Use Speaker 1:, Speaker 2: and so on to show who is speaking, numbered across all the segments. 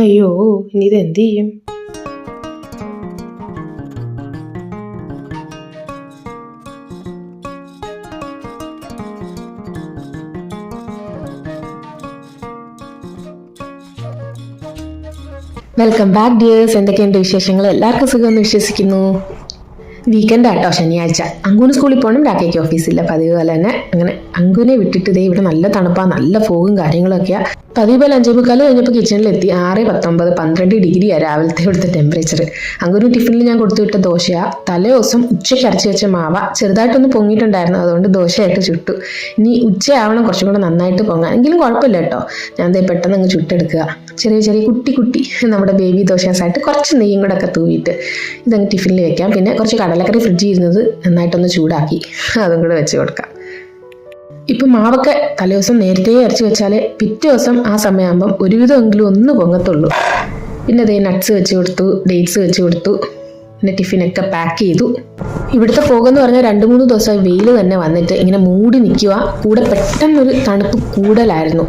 Speaker 1: അയ്യോ ഇനി ഇത് എന്ത് ചെയ്യും വെൽക്കം ബാക്ക് ഡിയേഴ്സ് എന്തൊക്കെയുണ്ട് വിശേഷങ്ങൾ? എല്ലാവർക്കും സുഖമെന്ന് വിശ്വസിക്കുന്നു. വീക്കെൻഡ് ആട്ടോ ശനിയാഴ്ച. അങ്കുന് സ്കൂളിൽ പോകണം രാക്കേക്ക് ഓഫീസില്ല. പതിവ് പോലെ തന്നെ അങ്ങനെ അങ്കുനെ വിട്ടിട്ട് ദേ ഇവിടെ നല്ല തണുപ്പാണ് നല്ല ഫോഗും കാര്യങ്ങളൊക്കെയാ. പതിവ് പോലെ അഞ്ചേ മുക്കാൽ കഴിഞ്ഞപ്പോൾ കിച്ചണിലെത്തി ആറ് പത്തൊമ്പത് പന്ത്രണ്ട് ഡിഗ്രിയാണ് രാവിലത്തെ ഇവിടുത്തെ ടെമ്പറേച്ചർ അങ്കുന് ടിഫിനിൽ ഞാൻ കൊടുത്തു വിട്ട ദോശയാ തലേ ദിവസം ഉച്ചയ്ക്ക് അരച്ച് വെച്ച മാവ ചെറുതായിട്ടൊന്ന് പൊങ്ങിയിട്ടുണ്ടായിരുന്നു. അതുകൊണ്ട് ദോശയായിട്ട് ചുട്ടു. ഇനി ഉച്ചയാവണം കുറച്ചും കൂടെ നന്നായിട്ട് പൊങ്ങാൻ. എങ്കിലും കുഴപ്പമില്ല കേട്ടോ. ഞാൻ ദേ പെട്ടെന്ന് അങ്ങ് ചുട്ടെടുക്കുക. ചെറിയ ചെറിയ കുട്ടി കുട്ടി നമ്മുടെ ബേബി ദോശാസായിട്ട് കുറച്ച് നെയ്യും കൂടെ ഒക്കെ തൂവിയിട്ട് ഇതങ്ങ് ടിഫിനിൽ വെക്കാം. പിന്നെ കുറച്ച് കടലക്കറി ഫ്രിഡ്ജിൽ ഇരുന്നത് നന്നായിട്ടൊന്ന് ചൂടാക്കി. അതും കൂടെ വെച്ച് കൊടുക്കാം. ഇപ്പം മാവൊക്കെ തലേദിവസം നേരത്തെ അരച്ച് വെച്ചാൽ പിറ്റേ ദിവസം ആ സമയമാകുമ്പം ഒരുവിധമെങ്കിലും ഒന്ന് പൊങ്ങത്തുള്ളൂ. പിന്നെ അതേ നട്ട്സ് വെച്ച് കൊടുത്തു ഡേറ്റ്സ് വെച്ച് കൊടുത്തു പിന്നെ ടിഫിനൊക്കെ പാക്ക് ചെയ്തു. ഇവിടുത്തെ പോകെന്ന് പറഞ്ഞാൽ രണ്ട് മൂന്ന് ദിവസമായി വെയിൽ തന്നെ വന്നിട്ട് ഇങ്ങനെ മൂടി നിൽക്കുക കൂടെ പെട്ടെന്നൊരു തണുപ്പ് കൂടുതലായിരുന്നു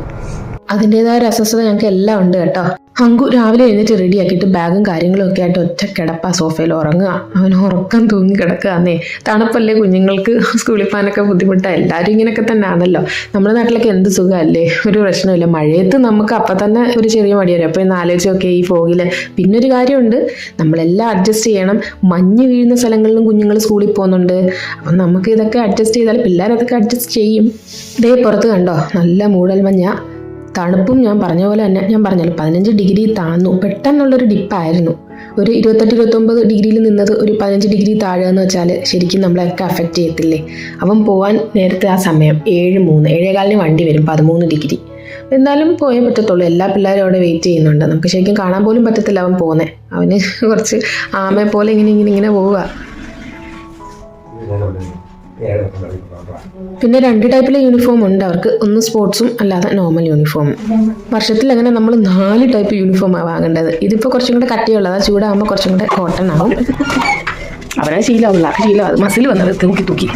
Speaker 1: അതിന്റെതായ ഒരു അസ്വസ്ഥത ഞങ്ങൾക്ക് എല്ലാം ഉണ്ട് കേട്ടോ. അങ്കു രാവിലെ എഴുന്നേറ്റ് റെഡി ആക്കിയിട്ട് ബാഗും കാര്യങ്ങളും ഒക്കെ ആയിട്ട് ഒറ്റ കിടപ്പ സോഫയിൽ ഉറങ്ങുക. അവൻ ഉറക്കം തൂങ്ങി കിടക്കുക എന്നേ തണുപ്പല്ലേ കുഞ്ഞുങ്ങൾക്ക്? സ്കൂളിൽ പോകാനൊക്കെ ബുദ്ധിമുട്ടാണ് എല്ലാവരും ഇങ്ങനെയൊക്കെ തന്നെ ആണല്ലോ നമ്മുടെ നാട്ടിലൊക്കെ എന്ത് സുഖമല്ലേ? ഒരു പ്രശ്നമില്ല മഴയത്ത് നമുക്ക് അപ്പം തന്നെ ഒരു ചെറിയ മടി വരും. അപ്പോൾ ഇന്ന് ആലോചിച്ചൊക്കെ ഈ ഫോഗിൽ പിന്നെ ഒരു കാര്യമുണ്ട്. നമ്മളെല്ലാം അഡ്ജസ്റ്റ് ചെയ്യണം. മഞ്ഞ് വീഴുന്ന സ്ഥലങ്ങളിലും കുഞ്ഞുങ്ങൾ സ്കൂളിൽ പോകുന്നുണ്ട്. അപ്പം നമുക്ക് ഇതൊക്കെ അഡ്ജസ്റ്റ് ചെയ്താൽ പിള്ളേരതൊക്കെ അഡ്ജസ്റ്റ് ചെയ്യും. ഇതേ പുറത്ത് കണ്ടോ? നല്ല മൂടൽ മഞ്ഞ തണുപ്പും ഞാൻ പറഞ്ഞ പോലെ തന്നെ ഞാൻ പറഞ്ഞല്ലോ പതിനഞ്ച് ഡിഗ്രി താന്നു. പെട്ടെന്നുള്ളൊരു ഡിപ്പായിരുന്നു. ഒരു ഇരുപത്തെട്ട് ഇരുപത്തൊമ്പത് ഡിഗ്രിയിൽ നിന്നത് ഒരു പതിനഞ്ച് ഡിഗ്രി താഴെ എന്ന് വെച്ചാൽ ശരിക്കും നമ്മളെയൊക്കെ അഫക്റ്റ് ചെയ്യത്തില്ലേ? അവൻ പോവാൻ നേരത്തെ ആ സമയം ഏഴ് മൂന്ന് ഏഴേകാലിന് വണ്ടി വരും പതിമൂന്ന് ഡിഗ്രി. എന്തായാലും പോയേ പറ്റത്തുള്ളൂ. എല്ലാ പിള്ളേരും അവിടെ വെയിറ്റ് ചെയ്യുന്നുണ്ട്. നമുക്ക് ശരിക്കും കാണാൻ പോലും പറ്റത്തില്ല അവൻ പോകുന്നത് അവന് കുറച്ച് ആമയെ പോലെ ഇങ്ങനെ ഇങ്ങനെ ഇങ്ങനെ പോവുക. പിന്നെ രണ്ട് ടൈപ്പിലെ യൂണിഫോം ഉണ്ട്. അവർക്ക് ഒന്ന് സ്പോർട്സും അല്ലാതെ നോർമൽ യൂണിഫോം വർഷത്തിൽ അങ്ങനെ നമ്മൾ നാല് ടൈപ്പ് യൂണിഫോമാണ് വാങ്ങേണ്ടത്. ഇതിപ്പോ കുറച്ചും കൂടെ കട്ടിയുള്ളത് ചൂടാകുമ്പോൾ കുറച്ചും കൂടെ കോട്ടൺ ആവും. അവരെ ശീലമുള്ള ശീലം അത് മസിൽ വന്നത് തൂക്കി. തൂക്കി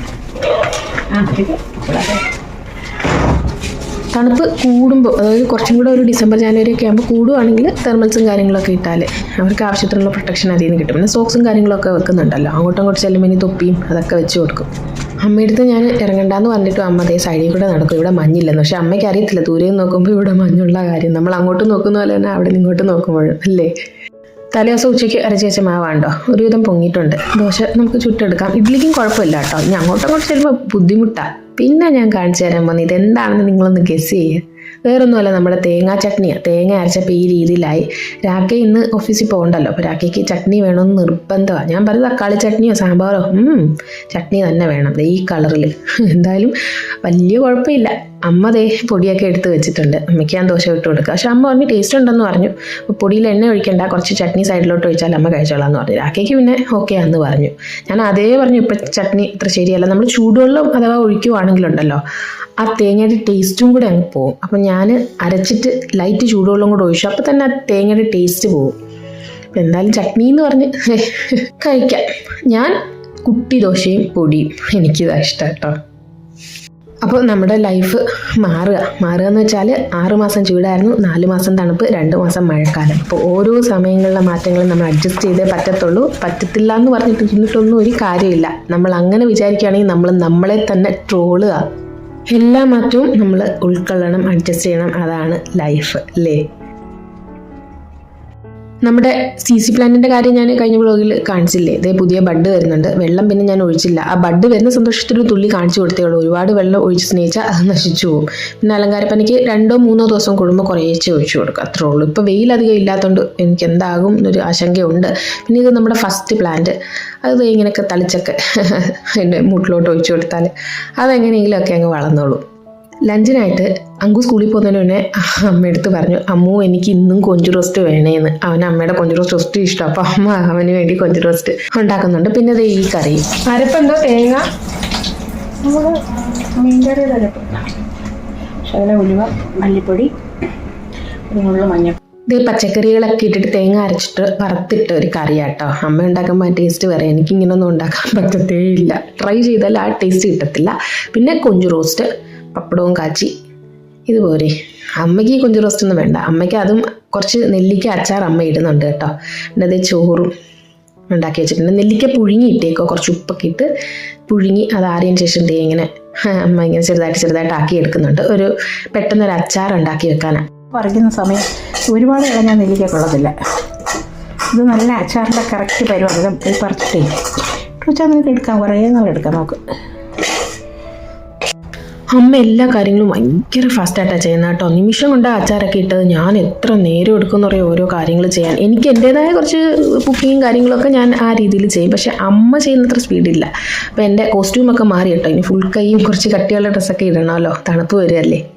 Speaker 1: തണുപ്പ് കൂടുമ്പോൾ അതായത് കുറച്ചും കൂടെ ഒരു ഡിസംബർ ജാനുവരി ഒക്കെ ആകുമ്പോൾ കൂടുവാണെങ്കിൽ തെർമൽസും കാര്യങ്ങളൊക്കെ ഇട്ടാൽ അവർക്ക് ആവശ്യത്തിനുള്ള പ്രൊട്ടക്ഷൻ അതിൽ നിന്ന് കിട്ടും. പിന്നെ സോക്സും കാര്യങ്ങളൊക്കെ വെക്കുന്നുണ്ടല്ലോ. അങ്ങോട്ടും അങ്ങോട്ട് ചെല്ലുമ്പോൾ ഇനി തൊപ്പിയും അതൊക്കെ വെച്ച് കൊടുക്കും. അമ്മയടുത്ത് ഞാൻ ഇറങ്ങണ്ടെന്ന് പറഞ്ഞിട്ട് അമ്മ അതേ സൈഡിൽ കൂടെ നടക്കും ഇവിടെ മഞ്ഞില്ലെന്ന്. പക്ഷെ അമ്മയ്ക്ക് അറിയത്തില്ല ദൂരെ നോക്കുമ്പോൾ ഇവിടെ മഞ്ഞുള്ള കാര്യം. നമ്മൾ അങ്ങോട്ട് നോക്കുന്ന പോലെ തന്നെ അവിടെ ഇങ്ങോട്ട് നോക്കുമ്പോഴും അല്ലേ? തലേദിവസം ഉച്ചയ്ക്ക് അരച്ച് വെച്ച മാവാണ്ടോ ഒരുവിധം പൊങ്ങിയിട്ടുണ്ട്. ദോശ നമുക്ക് ചുട്ടെടുക്കാം. ഇഡ്ലിക്കും കുഴപ്പമില്ല കേട്ടോ. ഇനി അങ്ങോട്ടും അങ്ങോട്ട് ചെല്ലുമ്പോൾ ബുദ്ധിമുട്ടാണ് പിന്നെ ഞാൻ കാണിച്ചു തരാൻ പോകുന്നത് ഇതെന്താണെന്ന് നിങ്ങളൊന്ന് ഗസ് ചെയ്യുക വേറൊന്നുമല്ല നമ്മുടെ തേങ്ങാ ചട്നിയാണ് തേങ്ങ അരച്ചപ്പോൾ ഈ രീതിയിലായി. രാഖ ഇന്ന് ഓഫീസിൽ പോകണ്ടല്ലോ. അപ്പോൾ രാഖയ്ക്ക് ചട്നി വേണമെന്ന് നിർബന്ധമാണ് ഞാൻ പറഞ്ഞു തക്കാളി ചട്നിയോ സാമ്പാറോ? ചട്നി തന്നെ വേണം ഈ കളറിൽ എന്തായാലും വലിയ കുഴപ്പമില്ല. അമ്മ ദേ പൊടിയൊക്കെ എടുത്ത് വെച്ചിട്ടുണ്ട്. അമ്മയ്ക്ക് ഞാൻ ദോശ ഇട്ട് കൊടുക്കുക പക്ഷെ അമ്മ പറഞ്ഞു ടേസ്റ്റ് ഉണ്ടെന്ന് പറഞ്ഞു. അപ്പോൾ പൊടിയിൽ എണ്ണ ഒഴിക്കണ്ട. കുറച്ച് ചട്നി സൈഡിലോട്ട് ഒഴിച്ചാൽ അമ്മ കഴിച്ചോളാം എന്ന് പറഞ്ഞു. രാഖയ്ക്ക് പിന്നെ ഓക്കെ ആന്ന് പറഞ്ഞു. ഞാൻ അതേ പറഞ്ഞു ഇപ്പം ചട്നി ഇത്ര ശരിയല്ല. നമ്മൾ ചൂടുവെള്ളം അഥവാ ഒഴിക്കുവാണെങ്കിലുണ്ടല്ലോ ആ തേങ്ങയുടെ ടേസ്റ്റും കൂടെ അങ്ങ് പോകും അപ്പം ഞാൻ അരച്ചിട്ട് ലൈറ്റ് ചൂടുവെള്ളം കൂടെ ഒഴിച്ചു. അപ്പം തന്നെ ആ തേങ്ങയുടെ ടേസ്റ്റ് പോകും അപ്പം എന്തായാലും ചട്നി എന്ന് പറഞ്ഞ് കഴിക്കാം. ഞാൻ കുട്ടി ദോശയും പൊടിയും എനിക്കിതാ ഇഷ്ടം കേട്ടോ. അപ്പോൾ നമ്മുടെ ലൈഫ് മാറുക. മാറുക എന്ന് വെച്ചാൽ ആറുമാസം ചൂടായിരുന്നു നാല് മാസം തണുപ്പ് രണ്ട് മാസം മഴക്കാലം. അപ്പോൾ ഓരോ സമയങ്ങളിലെ മാറ്റങ്ങളും നമ്മൾ അഡ്ജസ്റ്റ് ചെയ്തേ പറ്റത്തുള്ളൂ. പറ്റത്തില്ല എന്ന് പറഞ്ഞിട്ട് ഇരുന്നിട്ടൊന്നും ഒരു കാര്യമില്ല. നമ്മൾ അങ്ങനെ വിചാരിക്കുകയാണെങ്കിൽ നമ്മൾ നമ്മളെ തന്നെ ട്രോളുക. എല്ലാ മാറ്റവും നമ്മൾ ഉൾക്കൊള്ളണം അഡ്ജസ്റ്റ് ചെയ്യണം. അതാണ് ലൈഫ് അല്ലേ നമ്മുടെ സി സി പ്ലാന്റിന്റെ കാര്യം ഞാൻ കഴിഞ്ഞ ബ്ലോഗിൽ കാണിച്ചില്ലേ? ഇതേ പുതിയ ബഡ് വരുന്നുണ്ട്. വെള്ളം പിന്നെ ഞാൻ ഒഴിച്ചില്ല. ആ ബഡ് വരുന്ന സന്തോഷത്തിൽ തുള്ളി കാണിച്ചു കൊടുത്തേ ഉള്ളൂ ഒരുപാട് വെള്ളം ഒഴിച്ച് സ്നേഹിച്ചാൽ അത് നശിച്ചു പോകും. പിന്നെ അലങ്കാരപ്പനിക്ക് രണ്ടോ മൂന്നോ ദിവസം കൂടുമ്പോൾ കുറേശ്ശെ ഒഴിച്ചു കൊടുക്കും അത്രേ ഉള്ളൂ. ഇപ്പോൾ വെയിൽ അധികം ഇല്ലാത്തതുകൊണ്ട് എനിക്ക് എന്താകും എന്നൊരു ആശങ്കയുണ്ട്. പിന്നെ ഇത് നമ്മുടെ ഫസ്റ്റ് പ്ലാന്റ് അത് ഇങ്ങനെയൊക്കെ തളിച്ചൊക്കെ എന്റെ മുട്ടിലോട്ട് ഒഴിച്ചു കൊടുത്താൽ അതെങ്ങനെയെങ്കിലുമൊക്കെ അങ്ങ് വളർന്നോളൂ. ലഞ്ചിനായിട്ട് അങ്കു സ്കൂളിൽ പോകുന്നതിന് മുന്നേ അമ്മയെടുത്ത് പറഞ്ഞു അമ്മു എനിക്ക് ഇന്നും കൊഞ്ചു റോസ്റ്റ് വേണേന്ന്. അവൻ അമ്മയുടെ കൊഞ്ചു റോസ്റ്റ് ഒത്തിരി ഇഷ്ടം അപ്പോൾ അമ്മ അവന് വേണ്ടി കൊഞ്ചു റോസ്റ്റ് ഉണ്ടാക്കുന്നുണ്ട്. പിന്നെ അത് ഈ കറി. അരപ്പെന്തോ? തേങ്ങ?
Speaker 2: ശകല ഉലുവ മല്ലിപ്പൊടി ഒരു നുള്ളു മഞ്ഞൾ
Speaker 1: ഇത് പച്ചക്കറികളൊക്കെ ഇട്ടിട്ട് തേങ്ങ അരച്ചിട്ട് വറുത്തിട്ട് ഒരു കറിയാട്ടോ. അമ്മ ഉണ്ടാക്കുമ്പോൾ ആ ടേസ്റ്റ് വേറെ. എനിക്ക് ഇങ്ങനൊന്നും ഉണ്ടാക്കാൻ പറ്റത്തേ ഇല്ല ട്രൈ ചെയ്താൽ ആ ടേസ്റ്റ് കിട്ടത്തില്ല. പിന്നെ കൊഞ്ചു റോസ്റ്റ് പപ്പടവും കാച്ചി. ഇതുപോലെ. അമ്മയ്ക്ക് കൊഞ്ചു റോസ്റ്റ് ഒന്നും വേണ്ട. അമ്മയ്ക്ക് അതും കുറച്ച് നെല്ലിക്ക അച്ചാർ അമ്മ ഇടുന്നുണ്ട് കേട്ടോ. എന്നത് ചോറും ഉണ്ടാക്കി വെച്ചിട്ടുണ്ട്. നെല്ലിക്ക പുഴുങ്ങി ഇട്ടേക്കോ. കുറച്ച് ഉപ്പൊക്കെ ഇട്ട് പുഴുങ്ങി അത് ആറിയതിന് ശേഷം ദേ ഇങ്ങനെ അമ്മ ഇങ്ങനെ ചെറുതായിട്ട് ചെറുതായിട്ട് ആക്കി എടുക്കുന്നുണ്ട്. ഒരു പെട്ടെന്നൊരു അച്ചാർ ഉണ്ടാക്കി വെക്കാനാണ്
Speaker 2: പറിക്കുന്ന സമയം ഒരുപാട് ഇളഞ്ഞ നെല്ലിക്ക കൊള്ളത്തില്ല. ഇത് നല്ല അച്ചാറിന്റെ കറക്റ്റ് പരിപാടി. പറിച്ചിട്ടേ വെച്ചാൽ നിങ്ങൾക്ക് എടുക്കാം. കുറേ നാളെടുക്കാം നമുക്ക്.
Speaker 1: അമ്മ എല്ലാ കാര്യങ്ങളും ഭയങ്കര ഫാസ്റ്റായിട്ടാണ് ചെയ്യുന്നത് കേട്ടോ. നിമിഷം കൊണ്ട് അച്ചാറൊക്കെ ഇട്ടത്. ഞാൻ എത്ര നേരം എടുക്കുമെന്ന് പറയും ഓരോ കാര്യങ്ങൾ ചെയ്യാൻ. എനിക്ക് എന്റേതായ കുറച്ച് കുക്കിങ്ങും കാര്യങ്ങളൊക്കെ ഞാൻ ആ രീതിയിൽ ചെയ്യും. പക്ഷേ അമ്മ ചെയ്യുന്നത്ര സ്പീഡില്ല. അപ്പോൾ എന്റെ കോസ്റ്റ്യൂമൊക്കെ മാറി കേട്ടോ. ഇനി ഫുൾ കൈയും കുറച്ച് കട്ടിയുള്ള ഡ്രസ്സൊക്കെ ഇടണമല്ലോ. തണുപ്പ് വരികയല്ലേ.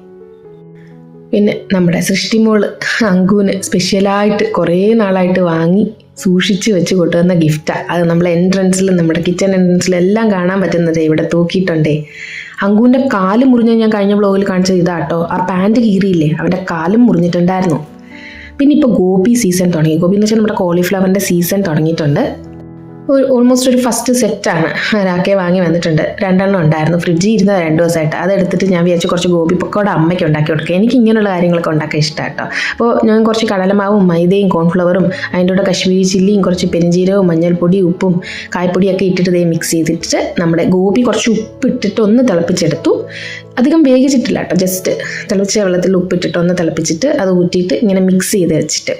Speaker 1: പിന്നെ നമ്മുടെ സൃഷ്ടിമോൾ അങ്കുവിന് സ്പെഷ്യലായിട്ട് കുറേ നാളായിട്ട് വാങ്ങി സൂക്ഷിച്ച് വെച്ച് കൊണ്ടുവന്ന ഗിഫ്റ്റാണ് അത് നമ്മളെ എൻട്രൻസിലും നമ്മുടെ കിച്ചൺ എൻട്രൻസിലും എല്ലാം കാണാൻ പറ്റുന്നത് ഇവിടെ തൂക്കിയിട്ടുണ്ടേ. അങ്കുവിന്റെ കാൽ മുറിഞ്ഞ ഞാൻ കഴിഞ്ഞ ബ്ലോഗിൽ കാണിച്ചത് ഇതാട്ടോ. ആ പാന്റ് കീറിയില്ലേ അവന്റെ കാലും മുറിഞ്ഞിട്ടുണ്ടായിരുന്നു. പിന്നെ ഇപ്പോൾ ഗോപി സീസൺ തുടങ്ങി. ഗോപി എന്ന് വെച്ചാൽ നമ്മുടെ കോളിഫ്ലവറിന്റെ സീസൺ തുടങ്ങിയിട്ടുണ്ട്. ഒരു ഓൾമോസ്റ്റ് ഒരു ഫസ്റ്റ് സെറ്റാണ് രാക്കെ വാങ്ങി വന്നിട്ടുണ്ട്. രണ്ടെണ്ണം ഉണ്ടായിരുന്നു. ഫ്രിഡ്ജിൽ ഇരുന്ന രണ്ട് ദിവസമായിട്ട്. അതെടുത്തിട്ട് ഞാൻ വിചാരിച്ചു കുറച്ച് ഗോപി പക്കോട അമ്മയ്ക്ക് ഉണ്ടാക്കി കൊടുക്കുക എനിക്ക് ഇങ്ങനെയുള്ള കാര്യങ്ങളൊക്കെ ഉണ്ടാക്കാൻ ഇഷ്ടമാണ് കേട്ടോ അപ്പോൾ ഞാൻ കുറച്ച് കടലമാവും മൈദയും കോൺഫ്ലവറും അതിന്റെ കൂടെ കശ്മീരി ചില്ലിയും കുറച്ച് പെരിഞ്ചീരവും മഞ്ഞൾപ്പൊടി ഉപ്പും കായ്പൊടിയൊക്കെ ഇട്ടിട്ട് ഇതേ മിക്സ് ചെയ്തിട്ട് നമ്മുടെ ഗോപി കുറച്ച് ഉപ്പിട്ടിട്ട് ഒന്ന് തിളപ്പിച്ചെടുത്തു. അധികം വേഗിച്ചിട്ടില്ല കേട്ടോ ജസ്റ്റ് തിളച്ച വെള്ളത്തിൽ ഉപ്പിട്ടിട്ട് ഒന്ന് തിളപ്പിച്ചിട്ട് അത് ഊറ്റിയിട്ട് ഇങ്ങനെ മിക്സ് ചെയ്ത് വെച്ചിട്ട്.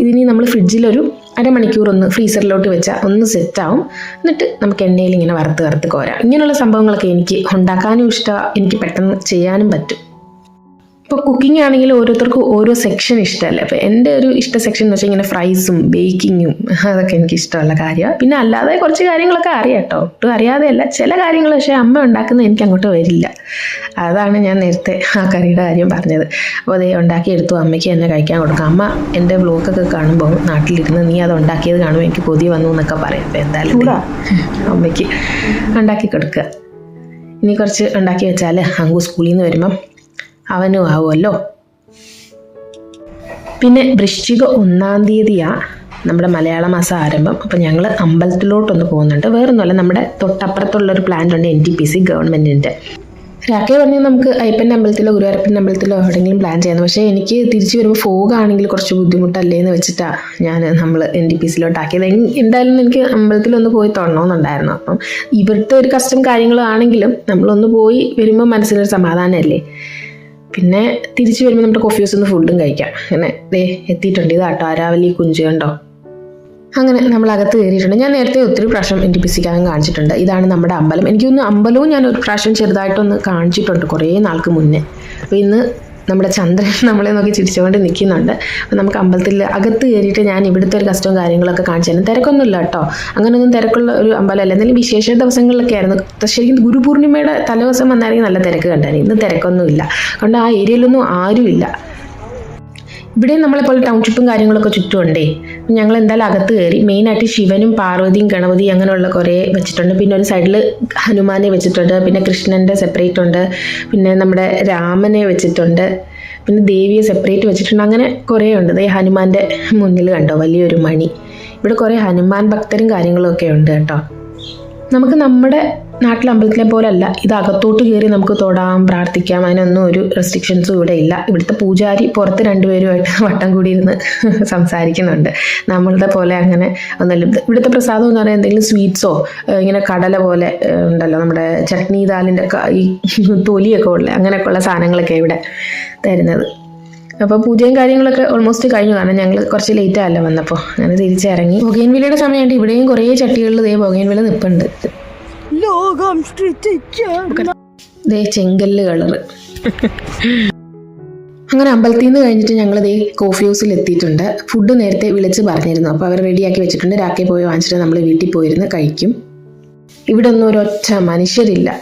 Speaker 1: ഇതിനി നമ്മൾ ഫ്രിഡ്ജിലൊരു അരമണിക്കൂർ ഒന്ന് ഫ്രീസറിലോട്ട് വെച്ചാൽ ഒന്ന് സെറ്റാവും. എന്നിട്ട് നമുക്ക് എണ്ണയിൽ ഇങ്ങനെ വറുത്ത് വറുത്ത് കോരാം. ഇങ്ങനെയുള്ള സംഭവങ്ങളൊക്കെ എനിക്ക് ഉണ്ടാക്കാനും ഇഷ്ടമാണ് എനിക്ക് പെട്ടെന്ന് ചെയ്യാനും പറ്റും. ഇപ്പോൾ കുക്കിംഗ് ആണെങ്കിൽ ഓരോരുത്തർക്കും ഓരോ സെക്ഷൻ ഇഷ്ടമല്ലേ അപ്പോൾ എന്റെ ഒരു ഇഷ്ട സെക്ഷൻ എന്ന് വെച്ചാൽ ഇങ്ങനെ ഫ്രൈസും ബേക്കിങ്ങും അതൊക്കെ എനിക്ക് ഇഷ്ടമുള്ള കാര്യമാണ്. പിന്നെ അല്ലാതെ കുറച്ച് കാര്യങ്ങളൊക്കെ അറിയാം കേട്ടോ. ഒട്ടും അറിയാതെയല്ല ചില കാര്യങ്ങൾ പക്ഷേ അമ്മ ഉണ്ടാക്കുന്നത് എനിക്ക് അങ്ങോട്ട് വരില്ല. അതാണ് ഞാൻ നേരത്തെ ആ കറിയുടെ കാര്യം പറഞ്ഞത്. അപ്പോൾ അതേ ഉണ്ടാക്കി എടുത്തു അമ്മയ്ക്ക് തന്നെ കഴിക്കാൻ കൊടുക്കാം. അമ്മ എന്റെ വ്ലോഗൊക്കെ കാണുമ്പോൾ നാട്ടിലിരുന്ന് നീ അത് ഉണ്ടാക്കിയത് കാണുമ്പോൾ എനിക്ക് കൊതി വന്നു എന്നൊക്കെ പറയും. അപ്പോൾ എന്തായാലും അമ്മയ്ക്ക് ഉണ്ടാക്കി കൊടുക്കുക. ഇനി കുറച്ച് ഉണ്ടാക്കി വെച്ചാൽ അങ്കു സ്കൂളിൽ നിന്ന് വരുമ്പം അവനും ആവുമല്ലോ. പിന്നെ വൃശ്ചിക ഒന്നാം തീയതിയാ നമ്മുടെ മലയാള മാസം ആരംഭം. അപ്പോൾ ഞങ്ങൾ അമ്പലത്തിലോട്ടൊന്ന് പോകുന്നുണ്ട്. വേറൊന്നുമല്ല നമ്മുടെ തൊട്ടപ്പുറത്തുള്ള ഒരു പ്ലാന്റ് ഉണ്ട് എൻ ടി പി സി ഗവൺമെന്റിന്റെ രാക്കെ പറഞ്ഞാൽ നമുക്ക് അയ്യപ്പന്റെ അമ്പലത്തിലോ ഗുരുവായൂരപ്പന്റെ അമ്പലത്തിലോ എവിടെയെങ്കിലും പ്ലാൻ ചെയ്യുന്നത് പക്ഷേ എനിക്ക് തിരിച്ചു വരുമ്പോൾ ഫോഗ് ആണെങ്കിൽ കുറച്ച് ബുദ്ധിമുട്ടല്ലേ എന്ന് വെച്ചിട്ടാണ് ഞാൻ നമ്മൾ എൻ ഡി പി സിയിലോട്ടാക്കിയത് എങ്- എന്തായാലും എനിക്ക് അമ്പലത്തിലൊന്ന് പോയി തൊടണമെന്നുണ്ടായിരുന്നു അപ്പം ഇവിടുത്തെ ഒരു കഷ്ടം കാര്യങ്ങളാണെങ്കിലും നമ്മളൊന്ന് പോയി വരുമ്പോൾ മനസ്സിനൊരു സമാധാനമല്ലേ പിന്നെ തിരിച്ചു വരുമ്പോൾ നമ്മുടെ കോഫി ഹൗസ് ഒന്ന് ഫുഡും കഴിക്കാം. അങ്ങനെ ദേ എത്തിയിട്ടുണ്ട്. ഇതാട്ടോ ആരാവലി കുഞ്ചു കണ്ടോ? അങ്ങനെ നമ്മൾ അകത്ത് കയറിയിട്ടുണ്ട്. ഞാൻ നേരത്തെ ഒത്തിരി പ്രാവശ്യം എന്റെ പിസിക്കാനും കാണിച്ചിട്ടുണ്ട്. ഇതാണ് നമ്മുടെ അമ്പലം. എനിക്കൊന്ന് അമ്പലവും ഞാൻ ഒരു പ്രാവശ്യം ചെറുതായിട്ടൊന്ന് കാണിച്ചിട്ടുണ്ട് കുറേ നാൾക്ക് മുന്നേ. അപ്പോൾ ഇന്ന് നമ്മുടെ ചന്ദ്രൻ നമ്മളെ നോക്കി ചിരിച്ചുകൊണ്ട് നിൽക്കുന്നുണ്ട്. അപ്പോൾ നമുക്ക് അമ്പലത്തിൽ അകത്ത് കയറിയിട്ട് ഞാൻ ഇവിടുത്തെ ഒരു കസ്റ്റവും കാര്യങ്ങളൊക്കെ കാണിച്ചു തരാം. തിരക്കൊന്നുമില്ല കേട്ടോ. അങ്ങനെയൊന്നും തിരക്കുള്ള ഒരു അമ്പലമല്ല എന്തെങ്കിലും വിശേഷ ദിവസങ്ങളിലൊക്കെ ആയിരുന്നു. ശരിക്കും ഗുരുപൂർണിമയുടെ തലേദിവസം വന്നായിരിക്കും നല്ല തിരക്ക് കണ്ടായിരുന്നു. ഇന്ന് തിരക്കൊന്നുമില്ല. അതുകൊണ്ട് ആ ഏരിയയിലൊന്നും ആരുമില്ല. ഇവിടെ നമ്മളെപ്പോലെ ടൗൺഷിപ്പും കാര്യങ്ങളൊക്കെ ചുറ്റുമുണ്ടേ. ഞങ്ങൾ എന്തായാലും അകത്ത് കയറി മെയിനായിട്ട് ശിവനും പാർവതിയും ഗണപതിയും അങ്ങനെയുള്ള കുറേ വെച്ചിട്ടുണ്ട്. പിന്നെ ഒരു സൈഡിൽ ഹനുമാനെ വെച്ചിട്ടുണ്ട്. പിന്നെ കൃഷ്ണന്റെ സെപ്പറേറ്റ് ഉണ്ട്. പിന്നെ നമ്മുടെ രാമനെ വെച്ചിട്ടുണ്ട്. പിന്നെ ദേവിയെ സെപ്പറേറ്റ് വെച്ചിട്ടുണ്ട്. അങ്ങനെ കുറേ ഉണ്ട്. ദേ ഹനുമാന്റെ മുന്നിൽ കണ്ടോ? വലിയൊരു മണി. ഇവിടെ കുറേ ഹനുമാൻ ഭക്തരും കാര്യങ്ങളും ഒക്കെ ഉണ്ട് കേട്ടോ. നമുക്ക് നമ്മുടെ നാട്ടിലെ അമ്പലത്തിലെ പോലല്ല. ഇത് അകത്തോട്ട് കയറി നമുക്ക് തൊടാം പ്രാർത്ഥിക്കാം. അതിനൊന്നും ഒരു റെസ്ട്രിക്ഷൻസും ഇവിടെ ഇല്ല. ഇവിടുത്തെ പൂജാരി പുറത്ത് രണ്ടുപേരുമായിട്ട് വട്ടം കൂടി ഇരുന്ന് സംസാരിക്കുന്നുണ്ട്. നമ്മളുടെ പോലെ അങ്ങനെ ഒന്നല്ല ഇവിടുത്തെ പ്രസാദം എന്ന് പറയുന്നത് എന്തെങ്കിലും സ്വീറ്റ്സോ ഇങ്ങനെ കടല പോലെ ഉണ്ടല്ലോ നമ്മുടെ ചട്നി ദാലിന്റെ ഈ തൊലിയൊക്കെ ഉള്ള അങ്ങനെയൊക്കെ ഉള്ള സാധനങ്ങളൊക്കെ ഇവിടെ തരുന്നത്. അപ്പോൾ പൂജയും കാര്യങ്ങളൊക്കെ ഓൾമോസ്റ്റ് കഴിഞ്ഞു. കാരണം ഞങ്ങൾ കുറച്ച് ലേറ്റ് ആയല്ലോ വന്നപ്പോൾ അങ്ങനെ തിരിച്ചിറങ്ങി. ബൊഗൈൻവില്ലയുടെ സമയമായിട്ട് ഇവിടെയും കുറേ ചട്ടികളിൽ ദേ ബൊഗൈൻവില്ല നിൽപ്പുണ്ട്
Speaker 2: ലോകം
Speaker 1: ദേ ചെങ്കല്ല് കളറ്. അങ്ങനെ അമ്പലത്തിൽ നിന്ന് കഴിഞ്ഞിട്ട് ഞങ്ങൾ ദേ കോഫി ഹൗസിൽ എത്തിയിട്ടുണ്ട്. ഫുഡ് നേരത്തെ വിളിച്ച് പറഞ്ഞിരുന്നു. അപ്പോൾ അവർ റെഡിയാക്കി വെച്ചിട്ടുണ്ട്. രാക്കി പോയി വാങ്ങിച്ചിട്ട് നമ്മൾ വീട്ടിൽ പോയിരുന്ന് കഴിക്കും. ഇവിടെ ഒന്നും ഒരൊറ്റ മനുഷ്യരില്ല.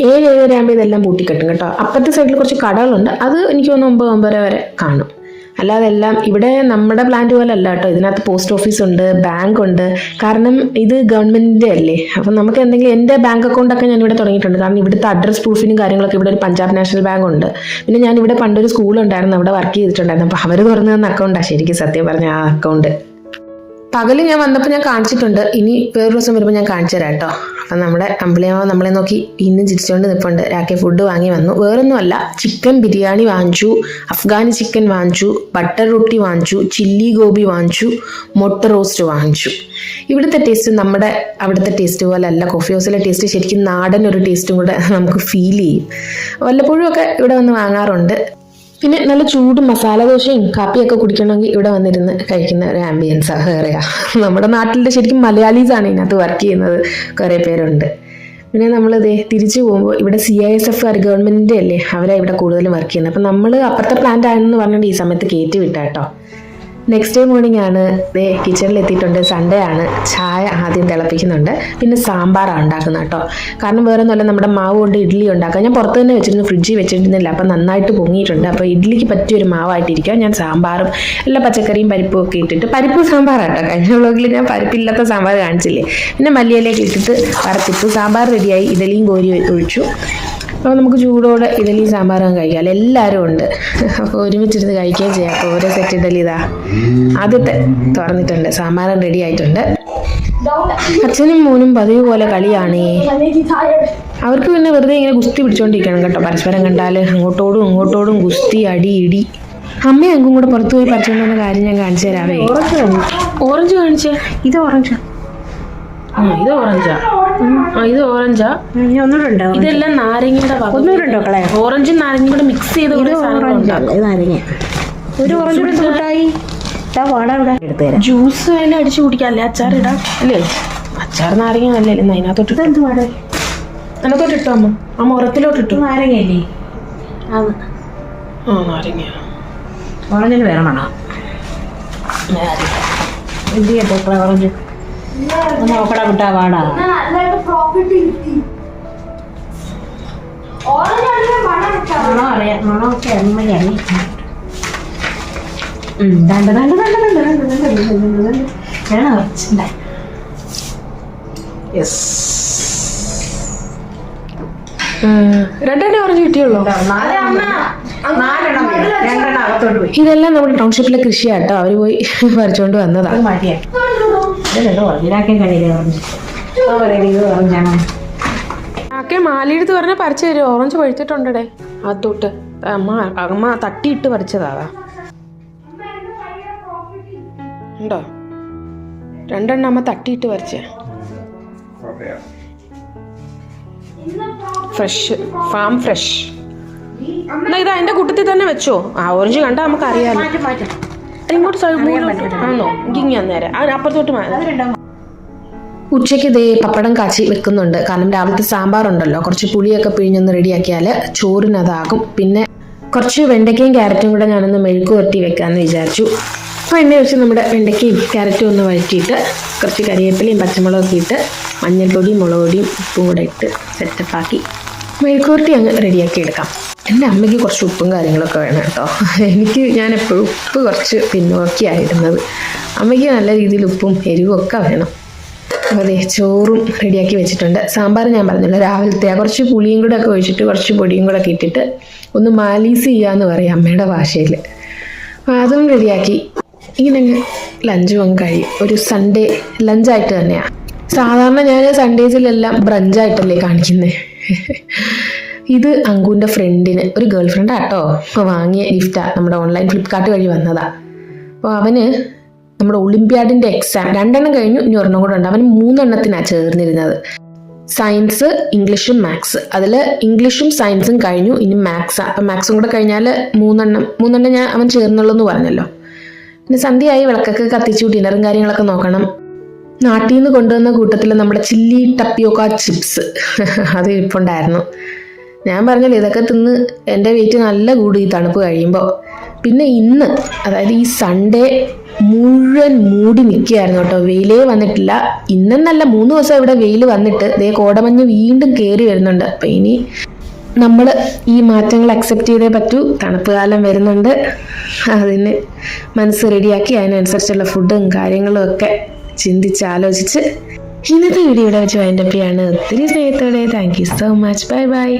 Speaker 1: ഏഴ് ഏഴര ആകുമ്പോൾ ഇതെല്ലാം പൂട്ടിക്കെട്ടും കേട്ടോ. അപ്പുറത്തെ സൈഡിൽ കുറച്ച് കടകളുണ്ട്. അത് എനിക്ക് തോന്നുന്നു ഒമ്പത് ഒമ്പതര വരെ കാണും. അല്ലാതെ എല്ലാം ഇവിടെ നമ്മുടെ പ്ലാന്റ് പോലെ അല്ല കേട്ടോ. ഇതിനകത്ത് പോസ്റ്റ് ഓഫീസ് ഉണ്ട് ബാങ്ക് ഉണ്ട്. കാരണം ഇത് ഗവൺമെന്റിന്റെ അല്ലേ? അപ്പം നമുക്ക് എന്തെങ്കിലും എന്റെ ബാങ്ക് അക്കൗണ്ടൊക്കെ ഞാൻ ഇവിടെ തുടങ്ങിയിട്ടുണ്ട്. കാരണം ഇവിടുത്തെ അഡ്രസ് പ്രൂഫിനും കാര്യങ്ങളൊക്കെ ഇവിടെ ഒരു പഞ്ചാബ് നാഷണൽ ബാങ്ക് ഉണ്ട്. പിന്നെ ഞാൻ ഇവിടെ പണ്ടൊരു സ്കൂളുണ്ടായിരുന്നു അവിടെ വർക്ക് ചെയ്തിട്ടുണ്ടായിരുന്നു. അപ്പോൾ അവർ തുറന്നു തന്ന അക്കൗണ്ടാണ് ശരിക്കും സത്യം പറഞ്ഞ ആ അക്കൗണ്ട് പകൽ ഞാൻ വന്നപ്പോൾ ഞാൻ കാണിച്ചിട്ടുണ്ട്. ഇനി വേറൊരു ദിവസം വരുമ്പോൾ ഞാൻ കാണിച്ചു തരാം കേട്ടോ അപ്പം നമ്മുടെ അമ്പിളിയമ്മ നമ്മളെ നോക്കി ഇന്നും ചിരിച്ചുകൊണ്ട് നിൽപ്പുണ്ട് രാക്കി ഫുഡ് വാങ്ങി വന്നു. വേറൊന്നുമല്ല ചിക്കൻ ബിരിയാണി വാങ്ങിച്ചു അഫ്ഗാനി ചിക്കൻ വാങ്ങിച്ചു ബട്ടർ റൊട്ടി വാങ്ങിച്ചു ചില്ലി ഗോബി വാങ്ങിച്ചു മുട്ട റോസ്റ്റ് വാങ്ങിച്ചു. ഇവിടുത്തെ ടേസ്റ്റ് നമ്മുടെ അവിടുത്തെ ടേസ്റ്റ് പോലെ അല്ല കോഫി ഹൗസിലെ ടേസ്റ്റ് ശരിക്കും നാടൻ ഒരു ടേസ്റ്റും കൂടെ നമുക്ക് ഫീൽ ചെയ്യും. വല്ലപ്പോഴും ഒക്കെ ഇവിടെ വന്ന് വാങ്ങാറുണ്ട്. പിന്നെ നല്ല ചൂട് മസാല ദോശയും കാപ്പിയൊക്കെ കുടിക്കണമെങ്കിൽ ഇവിടെ വന്നിരുന്ന് കഴിക്കുന്ന ഒരു ആംബിയൻസ് കയറിയാ നമ്മുടെ നാട്ടിലെ ശരിക്കും മലയാളീസാണ് ഇതിനകത്ത് വർക്ക് ചെയ്യുന്നത്. കുറേ പേരുണ്ട്. പിന്നെ നമ്മൾ ഇതേ തിരിച്ചു പോകുമ്പോൾ ഇവിടെ സി ഐ എസ് എഫ് ഗവൺമെന്റിന്റെ അല്ലേ അവരാണ് ഇവിടെ കൂടുതലും വർക്ക് ചെയ്യുന്നത്. അപ്പം നമ്മൾ അപ്പുറത്തെ പ്ലാന്റ് ആയെന്ന് പറഞ്ഞിട്ട് ഈ സമയത്ത് കയറ്റി വിട്ടാ കേട്ടോ നെക്സ്റ്റ് ഡേ മോർണിംഗ് ആണ്. ദേ കിച്ചണിൽ എത്തിയിട്ടുണ്ട്. സൺഡേ ആണ്. ചായ ആദ്യം തിളപ്പിക്കുന്നുണ്ട്. പിന്നെ സാമ്പാറാണ് ഉണ്ടാക്കുന്നത് കേട്ടോ. കാരണം വേറെ ഒന്നുമല്ല നമ്മുടെ മാവ് കൊണ്ട് ഇഡ്ഡലി ഉണ്ടാക്കാം. ഞാൻ പുറത്ത് തന്നെ വെച്ചിരുന്നു ഫ്രിഡ്ജിൽ വെച്ചിരുന്നില്ല. അപ്പം നന്നായിട്ട് പൊങ്ങിയിട്ടുണ്ട്. അപ്പോൾ ഇഡ്ഡലിക്ക് പറ്റിയൊരു മാവായിട്ടിരിക്കാം ഞാൻ സാമ്പാറും എല്ലാ പച്ചക്കറിയും പരിപ്പും ഒക്കെ ഇട്ടിട്ട് പരിപ്പ് സാമ്പാറാണ് കേട്ടോ. കഴിഞ്ഞ വ്ളോഗിൽ ഞാൻ പരിപ്പില്ലാത്ത സാമ്പാർ കാണിച്ചില്ലേ. പിന്നെ മല്ലിയിലേക്ക് ഇട്ടിട്ട് വറുത്തിട്ടു സാമ്പാർ റെഡിയായി ഇഡലിയും കോരി ഒഴിച്ചു. അപ്പോൾ നമുക്ക് ചൂടോടെ ഇഡലി സാമ്പാറും കഴിക്കാം. എല്ലാവരും ഉണ്ട്. അപ്പോൾ ഒരുമിച്ചിരുന്ന് കഴിക്കുകയും ചെയ്യാം. അപ്പോൾ ഓരോ സെറ്റ് ഇഡലി ഇതാ. ആദ്യത്തെ തുറന്നിട്ടുണ്ട്. സാമ്പാറും റെഡി ആയിട്ടുണ്ട്. അച്ഛനും മോനും പതിവ് പോലെ കളിയാണേ. അവർക്ക് പിന്നെ വെറുതെ ഇങ്ങനെ ഗുസ്തി പിടിച്ചോണ്ടിരിക്കണം കേട്ടോ. പരസ്പരം കണ്ടാൽ അങ്ങോട്ടോടും ഇങ്ങോട്ടോടും ഗുസ്തി അടി ഇടി. അമ്മയും അങ്ങും കൂടെ പുറത്തു പോയി കാര്യം ഞാൻ കാണിച്ചു തരാവേ. ഓറഞ്ച് കാണിച്ചേ?
Speaker 2: ഇത് ഓറഞ്ച്
Speaker 1: ഇത് ഓറഞ്ചാ. ആ ഇത് ഓറഞ്ചാ.
Speaker 2: ഒന്നുകൂടെ
Speaker 1: ഇതെല്ലാം നാരങ്ങയുടെ.
Speaker 2: ഒന്നുകൂടെ കളയാ
Speaker 1: ഓറഞ്ചും നാരങ്ങയും കൂടെ മിക്സ് ചെയ്ത്.
Speaker 2: നാരങ്ങ. ഒരു ഓറഞ്ച് കൂടെ കൂട്ടായി.
Speaker 1: ജ്യൂസ് അതിൽ അടിച്ചു കുടിക്കാം അല്ലേ അച്ചാർ ഇടാം. അല്ലേ? അച്ചാർ നാരങ്ങ നല്ല എന്നാ അതിനകത്തോട്ട്
Speaker 2: എന്ത് വാടാ
Speaker 1: അതിനകത്തോട്ട് ഇട്ടോ അമ്മ. ആ മുറത്തിലോട്ട് ഇട്ടു.
Speaker 2: നാരങ്ങയല്ലേ? ആ
Speaker 1: നാരങ്ങ
Speaker 2: ഓറഞ്ചിന് വേറെ മണം. ഓറഞ്ച്? നോക്കടാ വിട്ടാ വാടാ
Speaker 3: മണം
Speaker 2: അറിയാം മണമൊക്കെ അമ്മയാണ് ദണ്ട് ദണ്ട് ദണ്ട് ദണ്ട് ദണ്ട് ദണ്ട് ദണ്ട് ദണ്ട് ദണ്ട്. വേണം കുറച്ചുണ്ടായി യെസ്
Speaker 1: രണ്ടെണ്ണേ കിട്ടിയുള്ളൂ ഇതെല്ലാം നമ്മുടെ ടൗൺഷിപ്പിലെ കൃഷിയാട്ടോ അവർ പോയി പറിച്ചോണ്ട് വന്നതാണ്
Speaker 2: അത്
Speaker 1: ആക്കെ മാലിയെടുത്ത് പറഞ്ഞാൽ പറിച്ചു തരും ഓറഞ്ച് പഴുത്തിട്ടുണ്ടേ അതൊട്ട്. അമ്മ അമ്മ തട്ടിയിട്ട് പറിച്ചതാ അതാ. ഉണ്ടോ? രണ്ടെണ്ണം അമ്മ തട്ടിയിട്ട് പറിച്ചേ. Fresh farm fresh. എന്നാ ഇത് അതിന്റെ കൂട്ടത്തിൽ തന്നെ വെച്ചോ? ആ ഓറഞ്ച് കണ്ടാ നമുക്ക് അറിയാലോ
Speaker 2: മാറ്റും മാറ്റും.
Speaker 1: ഇങ്ങോട്ട് ആണോ? അപ്പുറത്തോട്ട് ഉച്ചയ്ക്ക് ദേ പപ്പടം കാച്ചി വെക്കുന്നുണ്ട്. കാരണം രാവിലത്തെ സാമ്പാർ ഉണ്ടല്ലോ. കുറച്ച് പുളിയൊക്കെ പിഴിഞ്ഞൊന്ന് റെഡിയാക്കിയാൽ ചോറിനതാകും. പിന്നെ കുറച്ച് വെണ്ടയ്ക്കയും ക്യാരറ്റും കൂടെ ഞാനൊന്ന് മെഴുക്ക് വരട്ടി വെക്കാമെന്ന് വിചാരിച്ചു. അപ്പോൾ എണ്ണ വെച്ച് നമ്മുടെ വെണ്ടയ്ക്കയും ക്യാരറ്റും ഒന്ന് വഴറ്റിയിട്ട് കുറച്ച് കരിവേപ്പിലയും പച്ചമുളകൊക്കെ ഇട്ട് മഞ്ഞൾപ്പൊടിയും മുളക് പൊടിയും ഉപ്പും കൂടെ ഇട്ട് സെറ്റപ്പാക്കി മെഴുക്ക് പുരട്ടി അങ്ങ് റെഡിയാക്കി എടുക്കാം എന്റെ അമ്മയ്ക്ക് കുറച്ച് ഉപ്പും കാര്യങ്ങളൊക്കെ വേണം കേട്ടോ. എനിക്ക് ഞാൻ എപ്പോഴും ഉപ്പ് കുറച്ച് പിന്നോക്കിയായിരുന്നത്. അമ്മയ്ക്ക് നല്ല രീതിയിൽ ഉപ്പും എരിവും ഒക്കെ വേണം. അതെ ചോറും റെഡിയാക്കി വെച്ചിട്ടുണ്ട്. സാമ്പാർ ഞാൻ പറഞ്ഞല്ലോ രാവിലത്തെ കുറച്ച് പുളിയും കൂടെ ഒക്കെ ഒഴിച്ചിട്ട് കുറച്ച് പൊടിയും കൂടെ ഒക്കെ ഇട്ടിട്ട് ഒന്ന് മാലീസ് ചെയ്യാന്ന് പറയും അമ്മയുടെ ഭാഷയിൽ. അതും റെഡിയാക്കി. ഇങ്ങനെ ലഞ്ചും അങ്ങ് കഴിയും. ഒരു സൺഡേ ലഞ്ചായിട്ട് തന്നെയാണ് സാധാരണ ഞാൻ സൺഡേസിലെല്ലാം ബ്രഞ്ചായിട്ടല്ലേ കാണിക്കുന്നത് ഇത് അങ്കുവിന്റെ ഫ്രണ്ടിന് ഒരു ഗേൾ ഫ്രണ്ട് ആട്ടോ വാങ്ങിയ ഗിഫ്റ്റാണ് നമ്മുടെ ഓൺലൈൻ ഫ്ലിപ്കാർട്ട് വഴി വന്നതാ. അപ്പോൾ അവന് നമ്മുടെ ഒളിമ്പ്യാഡിന്റെ എക്സാം രണ്ടെണ്ണം കഴിഞ്ഞു ഇനി ഒരെണ്ണം കൂടെ ഉണ്ട്. അവന് മൂന്നെണ്ണത്തിനാണ് ചേർന്നിരുന്നത്. സയൻസ് ഇംഗ്ലീഷും മാത്സ് അതിൽ ഇംഗ്ലീഷും സയൻസും കഴിഞ്ഞു ഇനി മാത്സാണ് അപ്പം മാത്സും കൂടെ കഴിഞ്ഞാൽ മൂന്നെണ്ണം മൂന്നെണ്ണം ഞാൻ അവൻ ചേർന്നുള്ളൂ എന്ന് പറഞ്ഞല്ലോ. പിന്നെ സന്ധ്യയായി വിളക്കൊക്കെ കത്തിച്ചു ഡിന്നറും കാര്യങ്ങളൊക്കെ നോക്കണം. നാട്ടിൽ നിന്ന് കൊണ്ടുവന്ന കൂട്ടത്തിൽ നമ്മുടെ ചില്ലി ടപ്പിയോക്ക ചിപ്സ് അത് ഇരിപ്പുണ്ടായിരുന്നു ഞാൻ പറഞ്ഞല്ലോ ഇതൊക്കെ തിന്ന് എന്റെ വെയിറ്റ് നല്ല കൂടും ഈ തണുപ്പ് കഴിയുമ്പോൾ പിന്നെ ഇന്ന് അതായത് ഈ സൺഡേ മുഴുവൻ മൂടി നിൽക്കുകയായിരുന്നു കേട്ടോ. വെയിലേ വന്നിട്ടില്ല. ഇന്നെന്നല്ല മൂന്ന് ദിവസം ഇവിടെ വെയിൽ വന്നിട്ട് ദേ കോടമഞ്ഞ് വീണ്ടും കയറി വരുന്നുണ്ട്. അപ്പം ഇനി നമ്മൾ ഈ മാറ്റങ്ങൾ അക്സെപ്റ്റ് ചെയ്തേ പറ്റൂ. തണുപ്പ് കാലം വരുന്നുണ്ട്. അതിന് മനസ്സ് റെഡിയാക്കി അതിനനുസരിച്ചുള്ള ഫുഡും കാര്യങ്ങളും ഒക്കെ ചിന്തിച്ച് ആലോചിച്ച് ഇന്നത്തെ വീഡിയോ വെച്ച് വൈൻഡപ്പ് ചെയ്യാണ്. ഒത്തിരി സ്നേഹത്തോടെ. Thank you so much bye bye